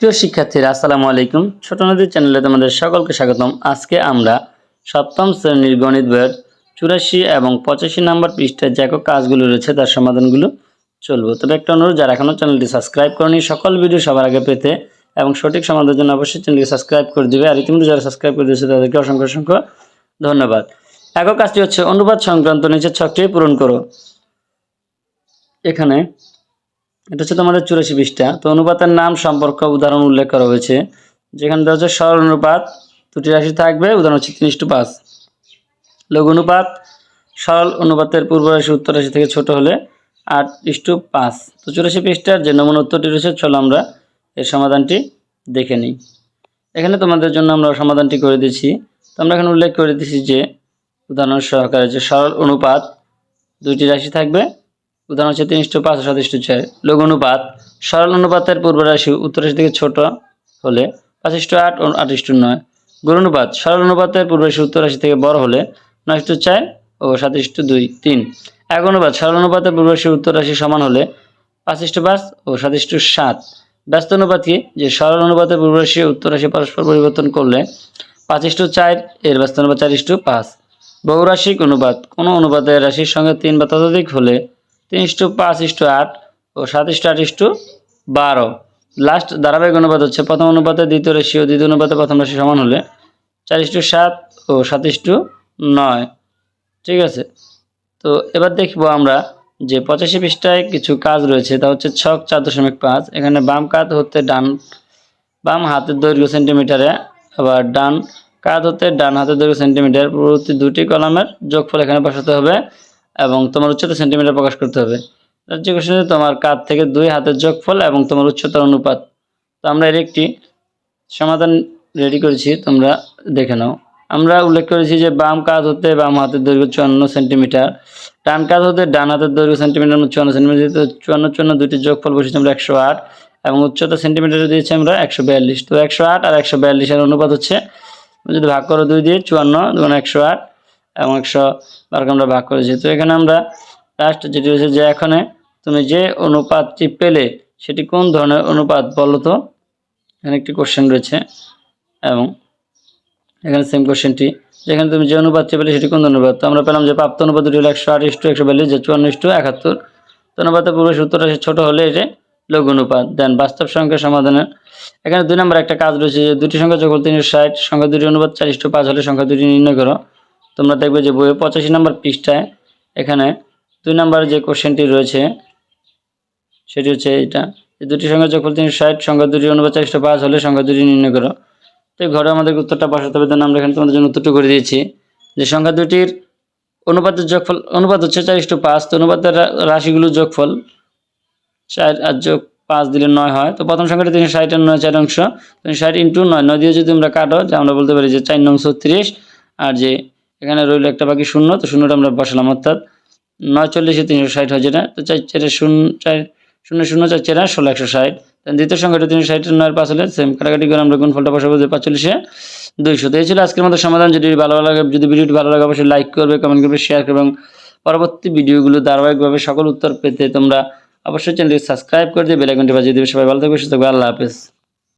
প্রিয় শিক্ষার্থীরা, আসসালামু আলাইকুম। ছোট নদীর চ্যানেলে তোমাদের সকলকে স্বাগতম। আজকে আমরা সপ্তম শ্রেণির গণিত বইয়ের চুরাশি এবং পঁচাশি নম্বর পৃষ্ঠায় যে কাজগুলো রয়েছে, তার সমাধানগুলো চলবো। তবে একটা অনুরোধ, যারা এখনও চ্যানেলটি সাবস্ক্রাইব করেনি, সকল ভিডিও সবার আগে পেতে এবং সঠিক সমাধানের জন্য অবশ্যই চ্যানেলটি সাবস্ক্রাইব করে দিবে। আর ইতিমধ্যে যারা সাবস্ক্রাইব করে দিয়েছে, তাদেরকে অসংখ্য অসংখ্য ধন্যবাদ। একক কাজটি হচ্ছে অনুবাদ সংক্রান্ত নিচের ছকটি পূরণ করো। এখানে এটা হচ্ছে তোমাদের চুরাশি পৃষ্ঠা। তো অনুপাতের নাম সম্পর্ক উদাহরণ উল্লেখ করা হয়েছে। যেখানে দেওয়া হচ্ছে সরল অনুপাত, দুটি রাশি থাকবে, উদাহরণ হচ্ছে তিন ইস্টু পাঁচ। লঘু অনুপাত, সরল অনুপাতের পূর্ব রাশি, উত্তর রাশি থেকে ছোট হলে আট ইস্টু পাঁচ। তো চুরাশি পৃষ্ঠার যে নমুনা উত্তরটি রয়েছে, চলো আমরা এর সমাধানটি দেখে নিই। এখানে তোমাদের জন্য আমরা সমাধানটি করে দিয়েছি। তো আমরা এখানে উল্লেখ করে দিয়েছি যে, উদাহরণ সহকারে যে সরল অনুপাত, দুইটি রাশি থাকবে উদাহরণ হচ্ছে তিন ইস্টু পাঁচ সাত ইস্টু ছয় লঘু অনুপাত, সরল অনুপাতের পূর্ব রাশি উত্তর রাশি থেকে ছোট হলে পাঁচ ইস্টু আট আট ইস্টু নয়। গুণ অনুপাত, সরল অনুপাতের পূর্ব রাশি উত্তর রাশি থেকে বড় হলে নয় ইস্টু চার ও সাত ইস্টু দুই, তিন। এক অনুপাত, সরল অনুপাতের পূর্ব রাশি উত্তর রাশি সমান হলে পাঁচ ইস্টু পাঁচ ও সাত ইস্টু সাত। ব্যস্ত অনুপাত কি? যে সরল অনুপাতের পূর্ব রাশি উত্তর রাশি পরস্পর পরিবর্তন করলে পাঁচ ইস্টু চার, এর ব্যস্ত অনুপাত চার ইস্টু পাঁচ। বহুরাশিক অনুপাত, কোনো অনুপাতের রাশির সঙ্গে তিন বা ততোধিক হলে তিন ইস্টু পাঁচ ইস্টু আট ও সাত ইস্টু আট ইস্টু বারো। লাস্ট ধারাবাহিক অনুপাত হচ্ছে প্রথম অনুপাতে, দ্বিতীয় রাশি ও দ্বিতীয় অনুপাতে প্রথম রাশি সমান হলে চার ইস্টু সাত ও সাত ইস্টু নয়। ঠিক আছে? তো এবার দেখব আমরা যে পঁচাশি পৃষ্ঠায় কিছু কাজ রয়েছে, তা হচ্ছে ছক চার দশমিক পাঁচ। এখানে বাম কাত হতে ডান, বাম হাতের দৈর্ঘ্য সেন্টিমিটারে আবার ডান কাত হতে ডান হাতের দৈর্ঘ্য সেন্টিমিটার পরবর্তী দুটি কলামের যোগফল এখানে বসাতে হবে এবং তোমার উচ্চতা সেন্টিমিটার প্রকাশ করতে হবে। রাজ্য কোশ্চেনে তোমার কাত থেকে দুই হাতের যোগফল এবং তোমার উচ্চতার অনুপাত। তো আমরা এর একটি সমাধান রেডি করেছি, তোমরা দেখে নাও। আমরা উল্লেখ করেছি যে বাম কাত হতে বাম হাতের দৈর্ঘ্য চুয়ান্ন সেন্টিমিটার ডান কাত হতে ডান হাতের দৈর্ঘ্য সেন্টিমিটার চুয়ান্ন সেন্টিমিটার চুয়ান্ন চুয়ান্ন দুইটি যোগফল বসেছি, আমরা একশো আট, এবং উচ্চতা সেন্টিমিটারে দিয়েছি আমরা একশো বিয়াল্লিশ। তো একশো আট আর একশো বিয়াল্লিশের অনুপাত হচ্ছে, যদি ভাগ করো দুই দিয়ে, চুয়ান্ন, দুগুণ একশো আট এবং একশো বারোকে আমরা ভাগ করেছি। তো এখানে আমরা লাস্ট যেটি রয়েছে যে এখানে তুমি যে অনুপাতটি পেলে, সেটি কোন ধরনের অনুপাত বলো তো? এখানে একটি কোশ্চেন রয়েছে এবং এখানে সেম কোশ্চেনটি যেখানে তুমি যে অনুপাতটি পেলে, সেটি কোন অনুপাত? তো আমরা পেলাম যে প্রাপ্ত অনুপাত দুটি হলো একশো আট ইস্টু একশো বিয়াল্লিশ, যে চুয়ান্ন ইস্টু একাত্তর। তো অনুপাতের পূর্বে সূত্রটা ছোটো হলে এটি লঘু অনুপাত। দেন বাস্তব সংখ্যা সমাধানের এখানে দুই নম্বর একটা কাজ রয়েছে যে দুটি সংখ্যা যখন তিনশো ষাট, সংখ্যা দুটি অনুপাত চার ইস্টু পাঁচ হলে সংখ্যা দুটি নির্ণয় করো। তোমরা দেখবে যে বইয়ের পঁচাশি নম্বর পৃষ্ঠায় এখানে দুই নম্বর যে কোশ্চেনটি রয়েছে, সেটি হচ্ছে এটা দুটি সংখ্যা যখন তিনশো ষাট, সংখ্যা দুটি অনুপাত ইস্টু পাঁচ হলে সংখ্যা দুটি নির্ণয় করো। তো এই ঘরে আমাদের উত্তরটা বসাতে হবে আমরা এখানে তোমাদের জন্য উত্তরটি করে দিয়েছি। যে সংখ্যা দুটির অনুপাতের যোগফল, অনুপাত হচ্ছে চার ইস্টু পাঁচ, তো অনুপাতের রাশিগুলোর যোগফল চার আর যোগ পাঁচ দিলে নয় হয়। তো প্রথম সংখ্যাটা তিনশো ষাট আর নয় চার অংশ। তিনশো ষাট ইন্টু নয় নয় দিয়ে যদি আমরা কাটো, যে আমরা বলতে পারি যে চার নং আর যে এখানে রইল একটা বাকি শূন্য, তো শূন্যটা আমরা বসালাম, অর্থাৎ নয় চল্লিশে তিনশো ষাট হয় যেটা তো চার চারে শূন্য, চার, শূন্য শূন্য, চার চার, ষোলো, একশো ষাট। দ্বিতীয় সংখ্যাটা তিনশো ষাটের নয়ের পাঁচ হলে সেম কাটাকাটি করে আমরা গুণফলটা বসাবো যে পাঁচচল্লিশে দুইশো। তো এই ছিল আজকের মতো সমাধান। যদি ভালো লাগে, যদি ভিডিওটি ভালো লাগে, অবশ্যই লাইক করবে কমেন্ট করবে শেয়ার করবে এবং পরবর্তী ভিডিওগুলো ধারাবাহিকভাবে সকল উত্তর পেতে তোমরা অবশ্যই চ্যানেলটি সাবস্ক্রাইব করে দিয়ে বেলাইকনটি বাজিয়ে দেবে। সবাই ভালো থাকবে, সুস্থ থাকবে, আল্লাহ হাফেজ।